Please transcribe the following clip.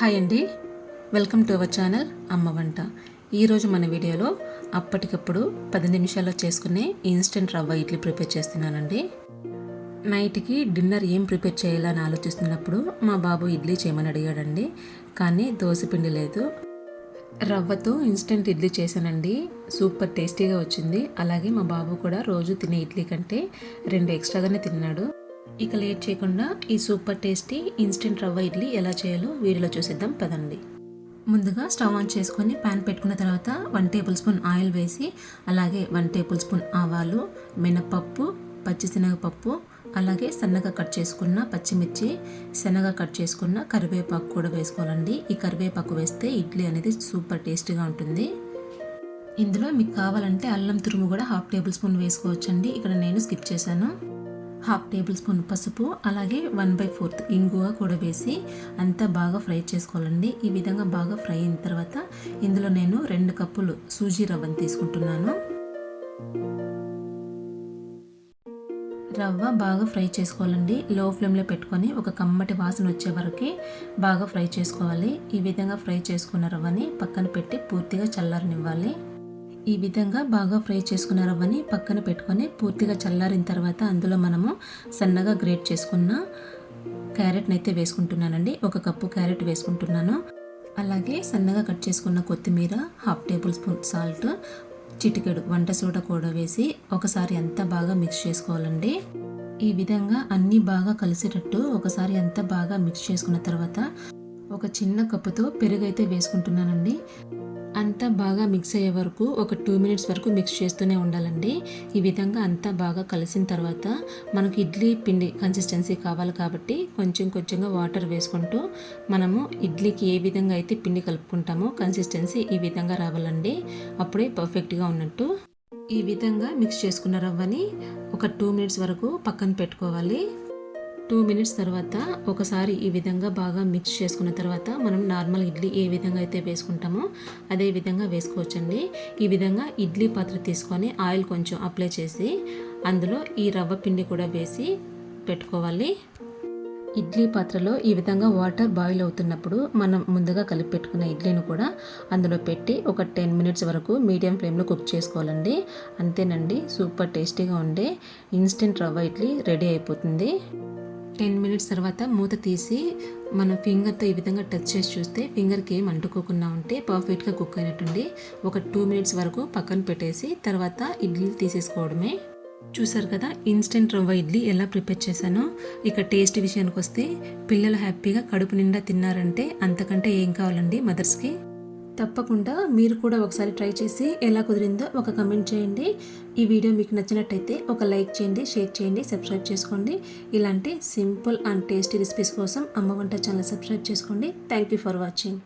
Hi అండి. Welcome to our channel అమ్మ వంట. ఈరోజు మన వీడియోలో అప్పటికప్పుడు పది నిమిషాల్లో చేసుకునే ఇన్స్టెంట్ రవ్వ ఇడ్లీ ప్రిపేర్ చేస్తున్నానండి. నైట్కి డిన్నర్ ఏం ప్రిపేర్ చేయాలని ఆలోచిస్తున్నప్పుడు మా బాబు ఇడ్లీ చేయమని అడిగాడండి. కానీ దోశ పిండి లేదు. రవ్వతో ఇన్స్టెంట్ ఇడ్లీ చేశానండి. సూపర్ టేస్టీగా వచ్చింది. అలాగే మా బాబు కూడా రోజు తినే ఇడ్లీ కంటే రెండు ఎక్స్ట్రాగానే తిన్నాడు. ఇక లేట్ చేయకుండా ఈ super tasty instant rava idli ఎలా చేయాలో వీడియోలో చూసేద్దాం పదండి. ముందుగా స్టవ్ ఆన్ చేసుకొని ప్యాన్ పెట్టుకున్న తర్వాత వన్ టేబుల్ స్పూన్ ఆయిల్ వేసి అలాగే వన్ టేబుల్ స్పూన్ ఆవాలు మినపప్పు పచ్చిశనగపప్పు అలాగే సన్నగా కట్ చేసుకున్న పచ్చిమిర్చి శనగ కట్ చేసుకున్న కరివేపాకు కూడా వేసుకోవాలండి. ఈ కరివేపాకు వేస్తే ఇడ్లీ అనేది సూపర్ టేస్టీగా ఉంటుంది. ఇందులో మీకు కావాలంటే అల్లం తురుము కూడా హాఫ్ టేబుల్ స్పూన్ వేసుకోవచ్చండి. ఇక్కడ నేను స్కిప్ చేశాను. హాఫ్ టేబుల్ స్పూన్ పసుపు అలాగే వన్ బై ఫోర్త్ ఇంగువ కూడా వేసి అంతా బాగా ఫ్రై చేసుకోవాలండి. ఈ విధంగా బాగా ఫ్రై అయిన తర్వాత ఇందులో నేను రెండు కప్పులు సూజీ రవ్వను తీసుకుంటున్నాను. రవ్వ బాగా ఫ్రై చేసుకోవాలండి. లో ఫ్లేమ్లో పెట్టుకొని ఒక కమ్మటి వాసన వచ్చే వరకు బాగా ఫ్రై చేసుకోవాలి. ఈ విధంగా ఫ్రై చేసుకున్న రవ్వని పక్కన పెట్టి పూర్తిగా చల్లారనివ్వాలి. ఈ విధంగా బాగా ఫ్రై చేసుకున్న రవ్వని పక్కన పెట్టుకొని పూర్తిగా చల్లారిన తర్వాత అందులో మనము సన్నగా గ్రేట్ చేసుకున్న క్యారెట్ని అయితే వేసుకుంటున్నానండి. ఒక కప్పు క్యారెట్ వేసుకుంటున్నాను. అలాగే సన్నగా కట్ చేసుకున్న కొత్తిమీర హాఫ్ టేబుల్ స్పూన్ సాల్ట్ చిటికెడు వంట సోడా కూడా వేసి ఒకసారి అంతా బాగా మిక్స్ చేసుకోవాలండి. ఈ విధంగా అన్నీ బాగా కలిసేటట్టు ఒకసారి అంతా బాగా మిక్స్ చేసుకున్న తర్వాత ఒక చిన్న కప్పుతో పెరుగు అయితే వేసుకుంటున్నానండి. అంతా బాగా మిక్స్ అయ్యే వరకు ఒక టూ మినిట్స్ వరకు మిక్స్ చేస్తూనే ఉండాలండి. ఈ విధంగా అంతా బాగా కలిసిన తర్వాత మనకు ఇడ్లీ పిండి కన్సిస్టెన్సీ కావాలి కాబట్టి కొంచెం కొంచెంగా వాటర్ వేసుకుంటూ మనము ఇడ్లీకి ఏ విధంగా అయితే పిండి కలుపుకుంటామో కన్సిస్టెన్సీ ఈ విధంగా రావాలండి. అప్పుడే పర్ఫెక్ట్గా ఉన్నట్టు ఈ విధంగా మిక్స్ చేసుకున్న రవ్వని ఒక టూ మినిట్స్ వరకు పక్కన పెట్టుకోవాలి. టూ మినిట్స్ తర్వాత ఒకసారి ఈ విధంగా బాగా మిక్స్ చేసుకున్న తర్వాత మనం నార్మల్ ఇడ్లీ ఏ విధంగా అయితే వేసుకుంటామో అదే విధంగా వేసుకోవచ్చండి. ఈ విధంగా ఇడ్లీ పాత్ర తీసుకొని ఆయిల్ కొంచెం అప్లై చేసి అందులో ఈ రవ్వ పిండి కూడా వేసి పెట్టుకోవాలి. ఇడ్లీ పాత్రలో ఈ విధంగా వాటర్ బాయిల్ అవుతున్నప్పుడు మనం ముందుగా కలిపి పెట్టుకున్న ఇడ్లీని కూడా అందులో పెట్టి ఒక టెన్ మినిట్స్ వరకు మీడియం ఫ్లేమ్లో కుక్ చేసుకోవాలండి. అంతేనండి సూపర్ టేస్టీగా ఉండే ఇన్స్టెంట్ రవ్వ ఇడ్లీ రెడీ అయిపోతుంది. టెన్ మినిట్స్ తర్వాత మూత తీసి మనం ఫింగర్తో ఈ విధంగా టచ్ చేసి చూస్తే ఫింగర్కి ఏం అంటుకోకుండా ఉంటే పర్ఫెక్ట్గా కుక్ అయినట్టుండి ఒక టూ మినిట్స్ వరకు పక్కన పెట్టేసి తర్వాత ఇడ్లీ తీసేసుకోవడమే. చూసారు కదా ఇన్స్టెంట్ రవ్వ ఇడ్లీ ఎలా ప్రిపేర్ చేశానో. ఇక టేస్ట్ విషయానికి వస్తే పిల్లలు హ్యాపీగా కడుపు నిండా తిన్నారంటే అంతకంటే ఏం కావాలండి మదర్స్కి? తప్పకుండా మీరు కూడా ఒకసారి ట్రై చేసి ఎలా కుదిరిందో ఒక కమెంట్ చేయండి. ఈ వీడియో మీకు నచ్చినట్టయితే ఒక లైక్ చేయండి షేర్ చేయండి సబ్స్క్రైబ్ చేసుకోండి. ఇలాంటి సింపుల్ అండ్ టేస్టీ రెసిపీస్ కోసం అమ్మ వంట ఛానల్ సబ్స్క్రైబ్ చేసుకోండి. Thank you for watching.